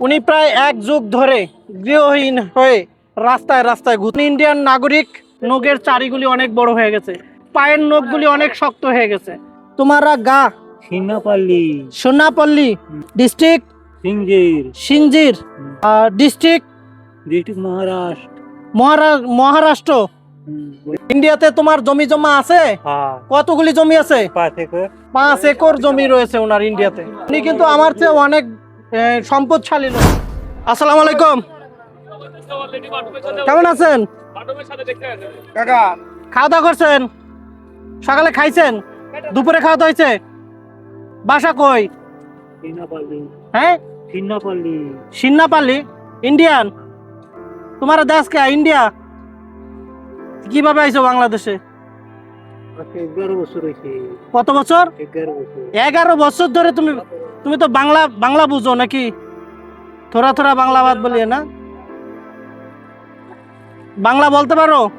উনি প্রায় এক যুগ ধরে গৃহহীন হয়ে রাস্তায় রাস্তায় ঘুরতেন ইন্ডিয়ান নাগরিক নখের চারিগুলি অনেক বড় হয়ে গেছে। পায়ের নখগুলি অনেক শক্ত হয়ে গেছে। তোমারা গা সিন্নাপাল্লি সোনাপল্লী ডিস্ট্রিক্ট সিংজির সিংজির ডিস্ট্রিক্ট ডিস্ট্রিক্ট মহারাষ্ট্র। মহারাষ্ট্র। ইন্ডিয়াতে তোমার জমি জমা আছে? হ্যাঁ। কতগুলি জমি আছে? পাঁচ একর জমি রয়েছে ওনার ইন্ডিয়াতে। উনি কিন্তু আমার চেয়ে অনেক সম্পদশালী লোক। আসসালামু আলাইকুম। কেমন আছেন? কাকা খাওয়া দাওয়া করছেন? সকালে খাইছেন? দুপুরে খাওয়া দাওয়া হয়েছে? বাসা কই? হ্যাঁ? সিন্নাপাল্লি। ইন্ডিয়ান? তোমার দেশ কে? ইন্ডিয়া? কীভাবে আইছো বাংলাদেশে? কত বছর। এগারো বছর ধরে তুমি তুমি তো বাংলা বাংলা বুঝো নাকি? থোড়া থোড়া বাংলা বাদ বলিয়ে না। বাংলা বলতে পারো?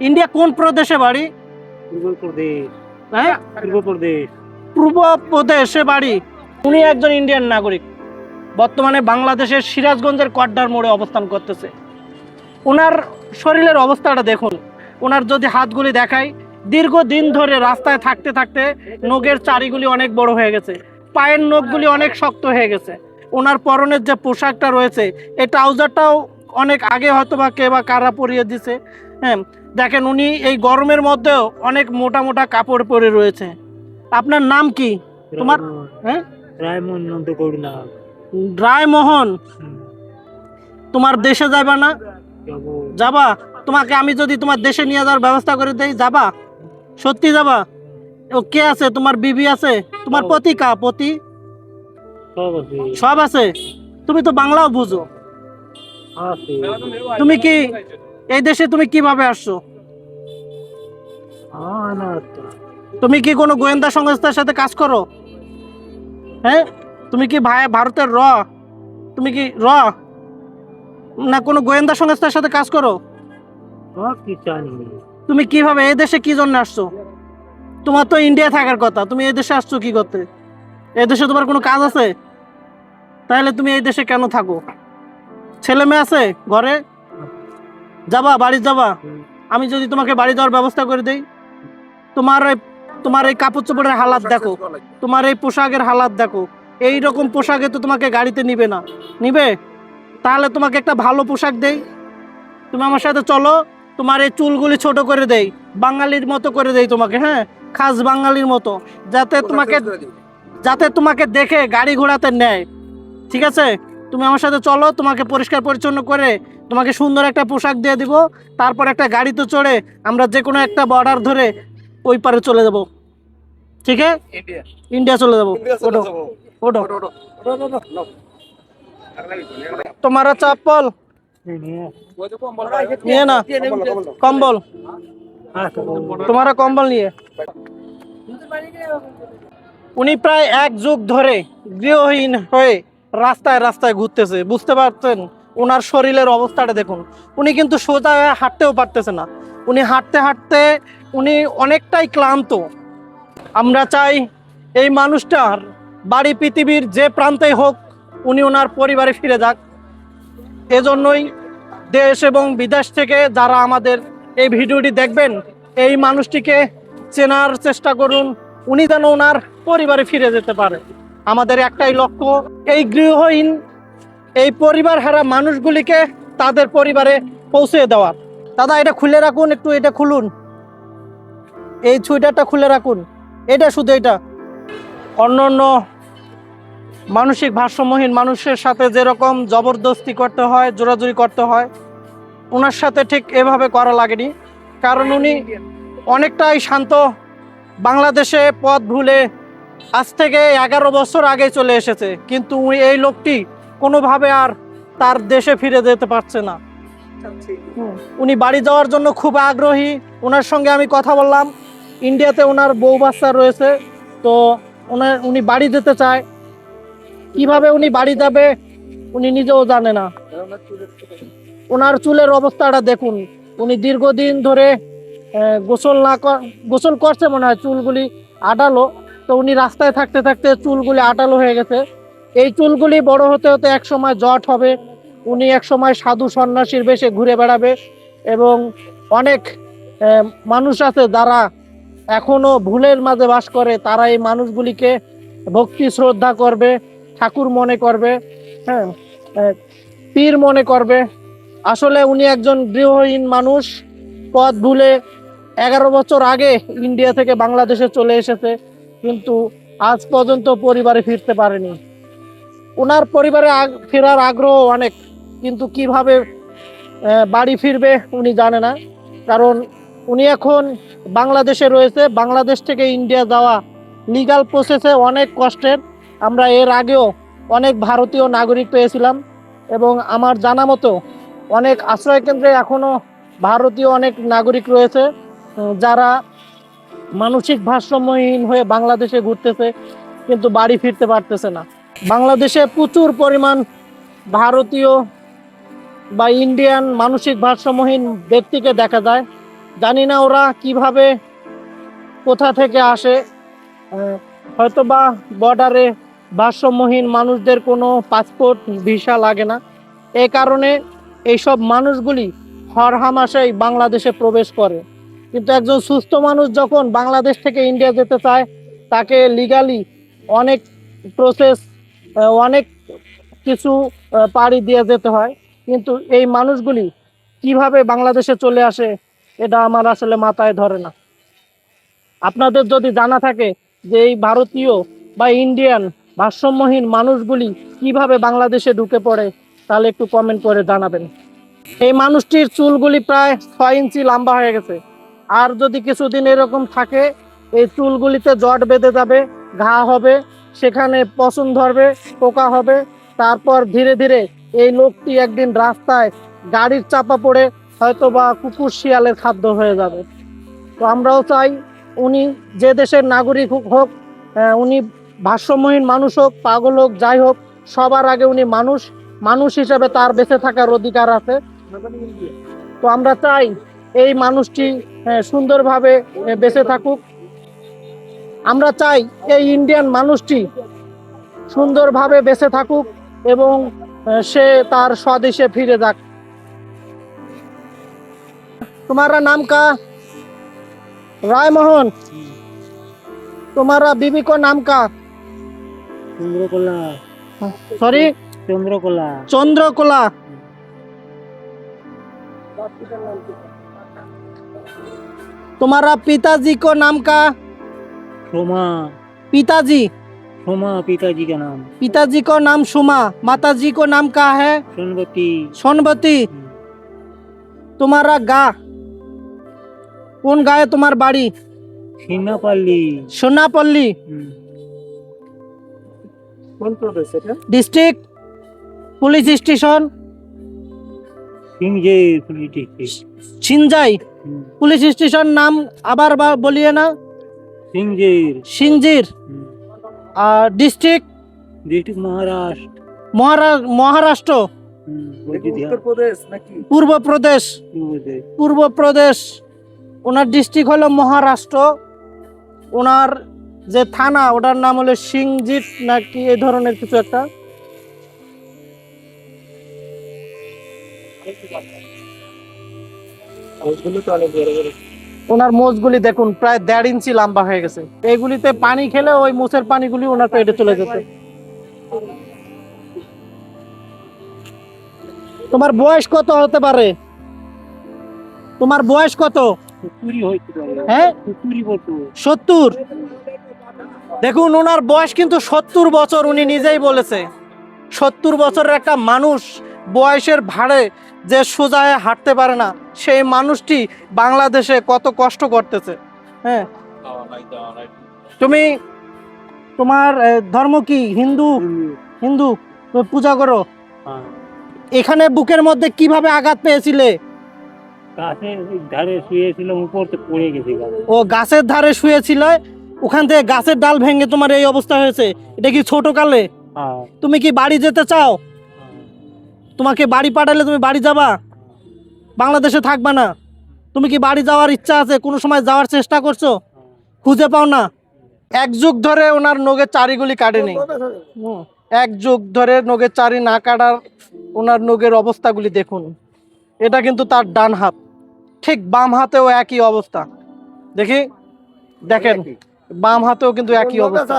ইন্ডিয়া কোন প্রদেশে বাড়ি? পূর্বপ্রদেশ। হ্যাঁ? পূর্বপ্রদেশ। পূর্ব প্রদেশে বাড়ি। উনি একজন ইন্ডিয়ান নাগরিক। বর্তমানে বাংলাদেশের সিরাজগঞ্জের কড্ডার মোড়ে অবস্থান করতেছে। ওনার শরীরের অবস্থাটা দেখুন। ওনার যদি হাতগুলি দেখাই দীর্ঘদিন ধরে রাস্তায় থাকতে থাকতে নখের চারিগুলি অনেক বড় হয়ে গেছে। পায়ের নখগুলি অনেক শক্ত হয়ে গেছে। ওনার পরনের যে পোশাকটা রয়েছে এই ট্রাউজারটাও অনেক আগে হয়তো বা কে বা কারা পরিয়ে দিছে। হ্যাঁ দেখেন উনি এই গরমের মধ্যেও অনেক মোটা মোটা কাপড় পরে রয়েছে। আপনার নাম কি? তোমার- হ্যাঁ? রায়মোহন তোমার দেশে যাবা না? যাবা? তোমাকে আমি যদি তোমার দেশে নিয়ে যাওয়ার ব্যবস্থা করে দেই যাবা? সত্যি যাবা? ও কে আছে? তোমার বিবি আছে? তোমার পতি কা? পতি? সব আছে। তুমি তো বাংলাও বুঝো। তুমি কি এই দেশে তুমি কীভাবে আসছো। তুমি কি কোনো গোয়েন্দা সংস্থার সাথে কাজ করো? হ্যাঁ? তুমি কি ভাই ভারতের র? তুমি কি র? না কোনো গোয়েন্দা সংস্থার সাথে কাজ করো? তুমি কীভাবে এই দেশে কি জন্য আসছো? তোমার তো ইন্ডিয়া থাকার কথা, তুমি এই দেশে আসছো কি করতে? এই দেশে তোমার কোনো কাজ আছে? তাহলে তুমি এই দেশে কেন থাকো? ছেলে মেয়ে আছে ঘরে? যাবা, বাড়ি যাবা। আমি যদি তোমাকে বাড়ি যাওয়ার ব্যবস্থা করে দেই, তোমার তোমার এই কাপড় চোপড়ের হালাত দেখো, তোমার এই পোশাকের হালাত দেখো। এই রকম পোশাকে তো তোমাকে গাড়িতে নিবে না। নিবে? তাহলে তোমাকে একটা ভালো পোশাক দেই। তুমি আমার সাথে চলো, তোমার এই চুলগুলি ছোট করে দেই, বাঙালির মতো করে দেই তোমাকে হ্যাঁ? খাস বাঙালির মতো যাতে তোমাকে যাতে তোমাকে দেখে গাড়ি ঘোড়াতে নেয়। ঠিক আছে? তুমি আমার সাথে চলো তোমাকে পরিষ্কার পরিচ্ছন্ন করে তোমাকে সুন্দর একটা পোশাক দিয়ে দিব তারপর একটা গাড়িতে চড়ে আমরা যে কোনো একটা বর্ডার ধরে ওই পারে চলে যাব। ঠিক আছে? ইন্ডিয়া ইন্ডিয়া চলে যাব। তোমার চপ্পল নিয়ে। না। কম্বল। তোমার কম্বল নিয়ে। উনি প্রায় এক যুগ ধরে গৃহহীন হয়ে রাস্তায় রাস্তায় ঘুরতেছে। বুঝতে পারছেন? ওনার শরীরের অবস্থাটা দেখুন। উনি কিন্তু সোজা হাঁটতেও পারতেছে না। উনি হাঁটতে হাঁটতে উনি অনেকটাই ক্লান্ত। আমরা চাই এই মানুষটার বাড়ি পৃথিবীর যে প্রান্তেই হোক উনি ওনার পরিবারে ফিরে যাক। এজন্যই দেশ এবং বিদেশ থেকে যারা আমাদের এই ভিডিওটি দেখবেন, এই মানুষটিকে চেনার চেষ্টা করুন, উনি যেন ওনার পরিবারে ফিরে যেতে পারে। আমাদের একটাই লক্ষ্য, এই গৃহহীন, এই পরিবার হারা মানুষগুলিকে তাদের পরিবারে পৌঁছে দেওয়ার। দাদা, এটা খুলে রাখুন, একটু এটা খুলুন। এই ছুইটারটা খুলে রাখুন। এটা শুধু এটা। অন্য অন্য মানসিক ভারসাম্যহীন মানুষের সাথে যেরকম জবরদস্তি করতে হয়, জোরাজুরি করতে হয় ওনার সাথে ঠিক এভাবে করা লাগেনি। কারণ উনি অনেকটাই শান্ত। বাংলাদেশে পথ ভুলে আজ থেকে এগারো বছর আগে চলে এসেছে। কিন্তু এই লোকটি কোনোভাবে আর তার দেশে ফিরে যেতে পারছে না। উনি বাড়ি যাওয়ার জন্য খুব আগ্রহী। ওনার সঙ্গে আমি কথা বললাম। ইন্ডিয়াতে ওনার বউ বাচ্চা রয়েছে। তো ওনার উনি বাড়ি যেতে চায়। কীভাবে উনি বাড়ি যাবে, উনি নিজেও জানে না। ওনার চুলের অবস্থাটা দেখুন। উনি দীর্ঘদিন ধরে গোসল না গোসল করছে মনে হয়, চুলগুলি আটালো। তো উনি রাস্তায় থাকতে থাকতে চুলগুলি আটালো হয়ে গেছে। এই চুলগুলি বড় হতে হতে এক সময় জট হবে। উনি এক সময় সাধু সন্ন্যাসীর বেশে ঘুরে বেড়াবে এবং অনেক মানুষ আছে যারা এখনও ভুলের মাঝে বাস করে। তারা এই মানুষগুলিকে ভক্তি, শ্রদ্ধা করবে, ঠাকুর মনে করবে হ্যাঁ পীর মনে করবে। আসলে উনি একজন গৃহহীন মানুষ, পথ ভুলে এগারো বছর আগে ইন্ডিয়া থেকে বাংলাদেশে চলে এসেছে, কিন্তু আজ পর্যন্ত পরিবারে ফিরতে পারেনি। ওনার পরিবারে ফেরার আগ্রহ অনেক, কিন্তু কীভাবে বাড়ি ফিরবে উনি জানে না। কারণ উনি এখন বাংলাদেশে রয়েছে, বাংলাদেশ থেকে ইন্ডিয়া যাওয়া লিগাল প্রসেসে অনেক কষ্টের। আমরা এর আগেও অনেক ভারতীয় নাগরিক পেয়েছিলাম এবং আমার জানা মতো অনেক আশ্রয় কেন্দ্রে এখনও ভারতীয় অনেক নাগরিক রয়েছে যারা মানসিক ভারসাম্যহীন হয়ে বাংলাদেশে ঘুরতেছে, কিন্তু বাড়ি ফিরতে পারতেছে না। বাংলাদেশে প্রচুর পরিমাণ ভারতীয় বা ইন্ডিয়ান মানসিক ভারসাম্যহীন ব্যক্তিকে দেখা যায়। জানি না ওরা কীভাবে কোথা থেকে আসে হয়তো বা বর্ডারে ভারসাম্যহীন মানুষদের কোনো পাসপোর্ট ভিসা লাগে না। এই কারণে এইসব মানুষগুলি হরহামাশাই বাংলাদেশে প্রবেশ করে। কিন্তু একজন সুস্থ মানুষ যখন বাংলাদেশ থেকে ইন্ডিয়া যেতে চায়, তাকে লিগালি অনেক প্রসেস অনেক কিছু পাড়ি দিয়ে যেতে হয়। কিন্তু এই মানুষগুলি কীভাবে বাংলাদেশে চলে আসে, এটা আমার আসলে মাথায় ধরে না। আপনাদের যদি জানা থাকে যে এই ভারতীয় বা ইন্ডিয়ান ভারসাম্যহীন মানুষগুলি কীভাবে বাংলাদেশে ঢুকে পড়ে তাহলে একটু কমেন্ট করে জানাবেন। এই মানুষটির চুলগুলি প্রায় ছয় ইঞ্চি লম্বা হয়ে গেছে। আর যদি কিছুদিন এরকম থাকে, এই চুলগুলিতে জট বেঁধে যাবে, ঘা হবে, সেখানে পছন ধরবে, পোকা হবে। তারপর ধীরে ধীরে এই লোকটি একদিন রাস্তায় গাড়ির চাপা পড়ে হয়তো বা কুকুর শিয়ালের খাদ্য হয়ে যাবে। তো আমরাও চাই উনি যে দেশের নাগরিক হোক উনি ভারসাম্যহীন মানুষ হোক, পাগল হোক, যাই হোক, সবার আগে উনি মানুষ। মানুষ হিসেবে তার বেঁচে থাকার অধিকার আছে তো আমরা চাই এই মানুষটি আহ, সুন্দরভাবে আহ, বেঁচে থাকুক আমরা চাই এই ইন্ডিয়ান মানুষটি সুন্দরভাবে বেঁচে থাকুক এবং আহ, সে তার স্বদেশে ফিরে যাক तुम्हारा नाम का राय मोहन तुम्हारा बीबी को नाम का চন্দ্রকলা सॉरी চন্দ্রকলা चंद्रकोला तुम्हारा पिताजी को नाम का সোমা पिताजी সোমা পিতাজি का नाम पिताजी को नाम सुमा माताजी को नाम का है সোনবতী सोनबती तुम्हारा गा कौन गाय तुम्हार बाड़ी সিন্নাপাল্লি सोनापल्ली কোন প্রদেশ এটা डिस्ट्रिक्ट পুলিশ স্টেশন? সিনজাই পুলিশ স্টেশন। নাম আবার বা বলিয়ে না? সিংজির। সিংজির? আর ডিস্ট্রিক্ট? ডিস্ট্রিক্ট মহারাষ্ট্র। মহারাষ্ট্র? পূর্ব প্রদেশ পূর্ব প্রদেশ ওনার ডিস্ট্রিক্ট হলো মহারাষ্ট্র। ওনার যে থানা ওটার নাম হলো সিংজিট নাকি এই ধরনের কিছু একটা। ওনার মোচগুলি দেখুন, প্রায় দেড় ইঞ্চি লম্বা হয়ে গেছে। এইগুলিতে পানি খেলে ওই পানিগুলি ওনার পেটে চলে যেত। তোমার বয়স কত হতে পারে? তোমার বয়স কত? হ্যাঁ? সত্তর। দেখুন, ওনার বয়স কিন্তু সত্তর বছর, উনি নিজেই বলেছে। সত্তর বছরের একটা মানুষ বয়সের ভাড়ে যে সোজায় হাঁটতে পারে না সেই মানুষটি বাংলাদেশে কত কষ্ট করতেছে হ্যাঁ? তুমি তোমার ধর্ম কি? হিন্দু? হিন্দু? পূজা করো। এখানে বুকের মধ্যে কীভাবে আঘাত পেয়েছিলে? গাছের ধারে শুয়েছিলাম উপর পড়ে গেছি ও গাছের ধারে শুয়েছিল ওখান থেকে গাছের ডাল ভেঙে তোমার এই অবস্থা হয়েছে। এটা কি ছোট কালে হ্যাঁ। তুমি কি বাড়ি যেতে চাও? তোমাকে বাড়ি পাঠালে তুমি বাড়ি যাবা? বাংলাদেশে থাকবা না। তুমি কি বাড়ি যাওয়ার ইচ্ছা আছে? কোনো সময় যাওয়ার চেষ্টা করছ? খুঁজে পাও না। এক যুগ ধরে ওনার নখের চারিগুলি কাটেনি। এক যুগ ধরে নগের চারি না কাটার ওনার নগের অবস্থাগুলি দেখুন। এটা কিন্তু তার ডান হাত। ঠিক বাম হাতেও একই অবস্থা। দেখি? দেখেন। বাম হাতেও কিন্তু একই অবস্থা।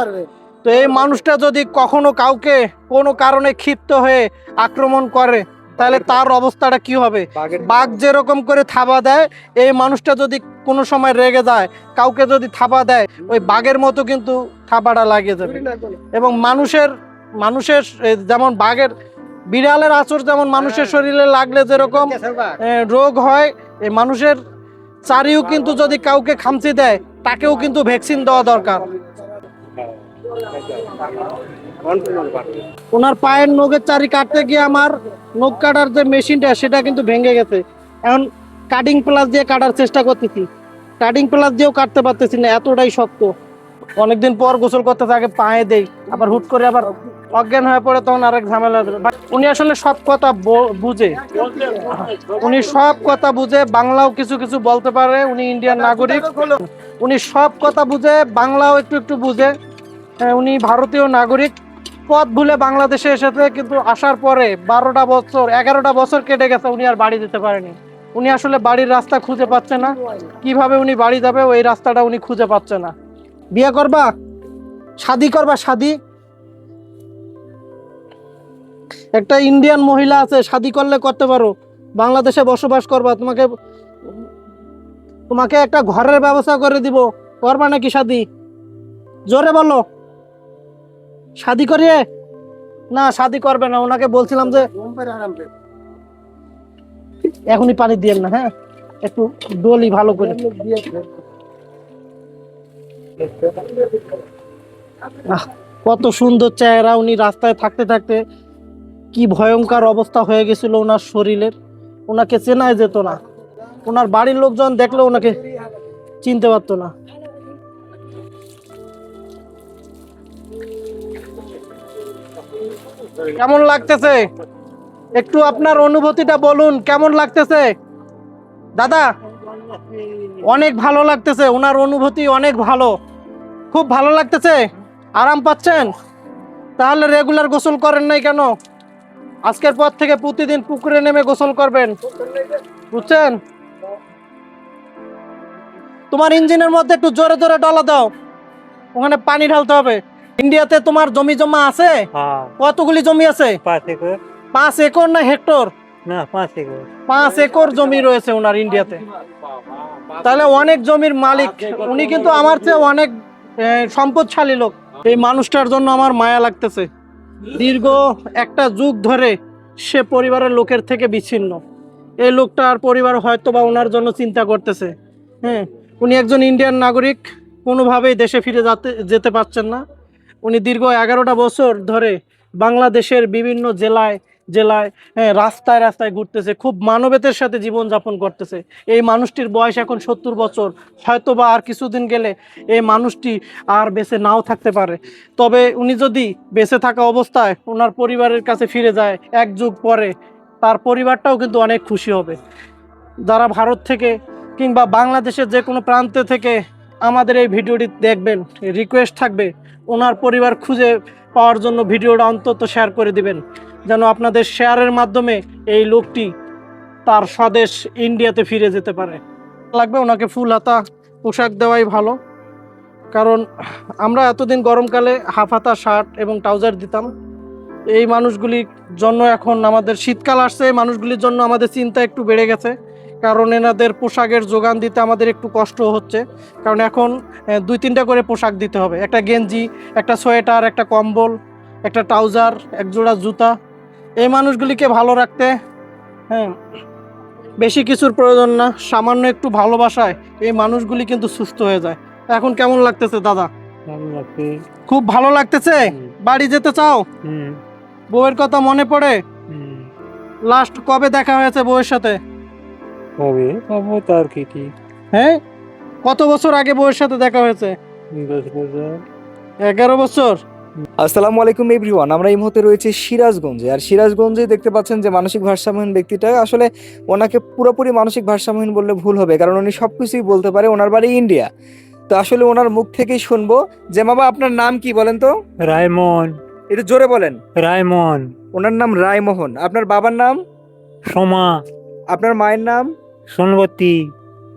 তো এই মানুষটা যদি কখনো কাউকে কোনো কারণে ক্ষিপ্ত হয়ে আক্রমণ করে তাহলে তার অবস্থাটা কি হবে? বাঘ যেরকম করে থাবা দেয় এই মানুষটা যদি কোনো সময় রেগে যায় কাউকে যদি থাবা দেয় ওই বাঘের মতো কিন্তু থাবাটা লাগিয়ে যাবে। এবং মানুষের মানুষের যেমন বাঘের বিড়ালের আচর যেমন মানুষের শরীরে লাগলে যেরকম রোগ হয় এই মানুষের চারিও কিন্তু যদি কাউকে খামচি দেয় তাকেও কিন্তু ভ্যাকসিন দেওয়া দরকার। ওনার পায়ের নখের চারি কাটতে গিয়ে আমার নখ কাটার যে মেশিনটা, সেটা কিন্তু ভেঙে গেছে। এখন কাটিং প্লাস দিয়ে কাটার চেষ্টা করতেছি। কাটিং প্লাস দিয়েও কাটতে পারতেছি না, এতটাই শক্ত। অনেকদিন পর গোসল করতেছে, আগে পায়ে দেই, আবার হুট করে আবার অজ্ঞান হয়ে পড়ে তখন আরেক ঝামেলা উনি আসলে সব কথা বুঝে। উনি সব কথা বুঝে, বাংলাও কিছু কিছু বলতে পারে, উনি ইন্ডিয়ান নাগরিক। উনি সব কথা বুঝে, বাংলাও একটু একটু বুঝে। উনি ভারতীয় নাগরিক। পথ ভুলে বাংলাদেশে এসেছে, কিন্তু আসার পরে বারোটা বছর, এগারোটা বছর কেটে গেছে উনি আর বাড়ি যেতে পারেনি। উনি আসলে বাড়ির রাস্তা খুঁজে পাচ্ছে না। কীভাবে উনি বাড়ি যাবে, ওই রাস্তাটা উনি খুঁজে পাচ্ছে না। বিয়ে করবা? শাদি করবা শাদি? একটা ইন্ডিয়ান মহিলা আছে, শাদি করলে করতে পারো। বাংলাদেশে বসবাস করবা, তোমাকে তোমাকে একটা ঘরের ব্যবস্থা করে দিব। করবা নাকি শাদি? জোরে বলো। শাদি করিয়ে না, শাদি করবে না। ওনাকে বলছিলাম যে এখনই পানি দিয়েন না হ্যাঁ? একটু ডলি ভালো করে। কত সুন্দর চেহারা উনি রাস্তায় থাকতে থাকতে। কি ভয়ঙ্কর অবস্থা হয়ে গেছিল ওনার শরীরের। ওনাকে চেনাই যেত না। ওনার বাড়ির লোকজন দেখলে ওনাকে চিনতে পারতো না। কেমন লাগতেছে? একটু আপনার অনুভূতিটা বলুন, কেমন লাগতেছে? দাদা, অনেক ভালো লাগতেছে, ওনার অনুভূতি অনেক ভালো। খুব ভালো লাগতেছে? আরাম পাচ্ছেন? তাহলে রেগুলার গোসল করেন নাই কেন? আজকের পর থেকে প্রতিদিন পুকুরে নেমে গোসল করবেন। বুঝছেন? তোমার ইঞ্জিনের মধ্যে একটু জোরে জোরে ডলা দাও। ওখানে পানি ঢালতে হবে। ইন্ডিয়াতে তোমার জমি জমা আছে? হ্যাঁ। কতগুলি জমি আছে? পাঁচ একর। না হেক্টর? না পাঁচ একর। পাঁচ একর জমি রয়েছে ওনার ইন্ডিয়াতে। তাহলে অনেক জমির মালিক উনি কিন্তু আমার চেয়ে অনেক সম্পদশালী লোক। এই মানুষটার জন্য আমার মায়া লাগতেছে। দীর্ঘ একটা যুগ ধরে সে পরিবারের লোকের থেকে বিচ্ছিন্ন। এই লোকটার পরিবার হয়তো বা ওনার জন্য চিন্তা করতেছে। হ্যাঁ উনি একজন ইন্ডিয়ান নাগরিক কোনোভাবেই দেশে ফিরে যেতে যেতে পারছেন না। উনি দীর্ঘ এগারোটা বছর ধরে বাংলাদেশের বিভিন্ন জেলায় জেলায় হ্যাঁ রাস্তায় রাস্তায় ঘুরতেছে, খুব মানবেতের সাথে জীবনযাপন করতেছে। এই মানুষটির বয়স এখন সত্তর বছর হয়তো বা আর কিছুদিন গেলে এই মানুষটি আর বেঁচে নাও থাকতে পারে। তবে উনি যদি বেঁচে থাকা অবস্থায় ওনার পরিবারের কাছে ফিরে যায় এক যুগ পরে, তার পরিবারটাও কিন্তু অনেক খুশি হবে। যারা ভারত থেকে কিংবা বাংলাদেশের যে কোনো প্রান্তে থেকে আমাদের এই ভিডিওটি দেখবেন, রিকোয়েস্ট থাকবে ওনার পরিবার খুঁজে পাওয়ার জন্য ভিডিওটা অন্তত শেয়ার করে দিবেন, যেন আপনাদের শেয়ারের মাধ্যমে এই লোকটি তার স্বদেশ ইন্ডিয়াতে ফিরে যেতে পারে। লাগবে ওনাকে ফুল হাতা, পোশাক দেওয়াই ভালো। কারণ আমরা এতদিন গরমকালে হাফ হাতা শার্ট এবং ট্রাউজার দিতাম। এই মানুষগুলির জন্য এখন আমাদের শীতকাল আসছে, এই মানুষগুলির জন্য আমাদের চিন্তা একটু বেড়ে গেছে। কারণ এনাদের পোশাকের যোগান দিতে আমাদের একটু কষ্ট হচ্ছে। কারণ এখন দুই তিনটা করে পোশাক দিতে হবে। একটা গেঞ্জি একটা সোয়েটার একটা কম্বল একটা ট্রাউজার এক জোড়া জুতা। এই মানুষগুলিকে ভালো রাখতে হ্যাঁ বেশি কিছুর প্রয়োজন না। সামান্য একটু ভালোবাসায় এই মানুষগুলি কিন্তু সুস্থ হয়ে যায়। এখন কেমন লাগতেছে দাদা? খুব ভালো লাগতেছে? বাড়ি যেতে চাও? বউয়ের কথা মনে পড়ে? লাস্ট কবে দেখা হয়েছে বউয়ের সাথে? কবে কবে তার কি কি। হ্যাঁ? কত বছর আগে বউয়ের সাথে দেখা হয়েছে? দশ বছর। এগারো বছর? আসসালামু আলাইকুম এভরিওয়ান আমরা এই মুহূর্তে রয়েছে সিরাজগঞ্জে। আর সিরাজগঞ্জে দেখতে পাচ্ছেন যে মানসিক ভারসাম্যহীন ব্যক্তিটা আসলে ওনাকে পুরোপুরি মানসিক ভারসাম্যহীন বললে ভুল হবে কারণ উনি সবকিছুই বলতে পারে ওনার বাড়ি ইন্ডিয়া। তো আসলে ওনার মুখ থেকেই শুনব যে বাবা আপনার নাম কি বলেন তো? রায়মন একটু জোরে বলেন। রায়মন ওনার নাম রায়মোহন আপনার বাবার নাম? সোমা। আপনার মায়ের নাম? সোনবতী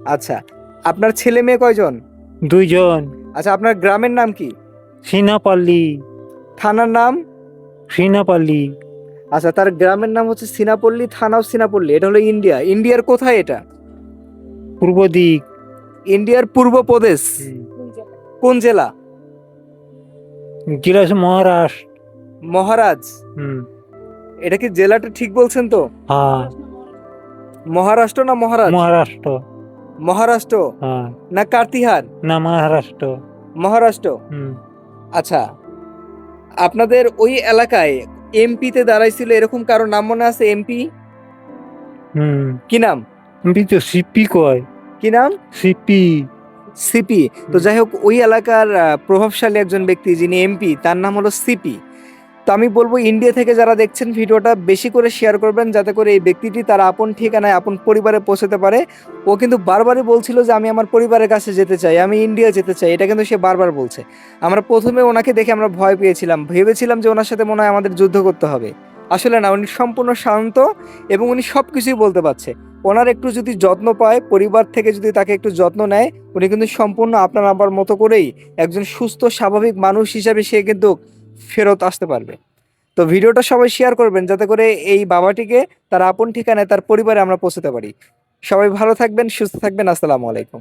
আচ্ছা আপনার ছেলে মেয়ে কয়জন? দুইজন। আচ্ছা আপনার গ্রামের নাম কি? সিনাপাল্লি। থানার নাম? সিনাপাল্লি। আচ্ছা তার গ্রামের নাম হচ্ছে সিনাপল্লী থানাও সিনাপল্লী এটা হলো ইন্ডিয়া। ইন্ডিয়ার কোথায় এটা? পূর্ব দিক। ইন্ডিয়ার পূর্ব প্রদেশ। কোন জেলা? জেলা হচ্ছে মহারাষ্ট্র মহারাজ। হুম। এটা কি জেলাটা ঠিক বলছেন তো? হ্যাঁ। মহারাষ্ট্র না মহারাজ? মহারাষ্ট্র। মহারাষ্ট্র? হ্যাঁ। না কার্তিহার? না মহারাষ্ট্র। মহারাষ্ট্র? আচ্ছা আপনাদের ওই এলাকায় এমপিতে দাঁড়াইছিল এরকম কারও নাম মনে আছে এমপি? হুম। কি নাম? আমি তো সিপি কয়। কি নাম? সিপি। সিপি। তো যাই হোক ওই এলাকার প্রভাবশালী একজন ব্যক্তি যিনি এমপি তার নাম হলো সিপি। তো আমি বলব ইন্ডিয়া থেকে যারা দেখছেন ভিডিওটা বেশি করে শেয়ার করবেন, যাতে করে এই ব্যক্তিটি তার আপন ঠিকানায়, আপন পরিবারে পৌঁছাতে পারে। ও কিন্তু বারবারই বলছিল যে আমি আমার পরিবারের কাছে যেতে চাই, আমি ইন্ডিয়া যেতে চাই, এটা কিন্তু সে বারবার বলছে। আমরা প্রথমে ওনাকে দেখে আমরা ভয় পেয়েছিলাম, ভেবেছিলাম যে ওনার সাথে মনে হয় আমাদের যুদ্ধ করতে হবে। আসলে না, উনি সম্পূর্ণ শান্ত এবং উনি সব কিছুই বলতে পারছে। ওনার একটু যদি যত্ন পায়, পরিবার থেকে যদি তাকে একটু যত্ন নেয়, উনি কিন্তু সম্পূর্ণ আপনার আমার মতো করেই একজন সুস্থ, স্বাভাবিক মানুষ হিসাবে সে কিন্তু ফেরত আসতে পারবে। তো ভিডিওটা সবাই শেয়ার করবেন যাতে করে এই বাবাটিকে তার আপন ঠিকানায় তার পরিবারে আমরা পৌঁছতে পারি। সবাই ভালো থাকবেন, সুস্থ থাকবেন, আসসালামু আলাইকুম।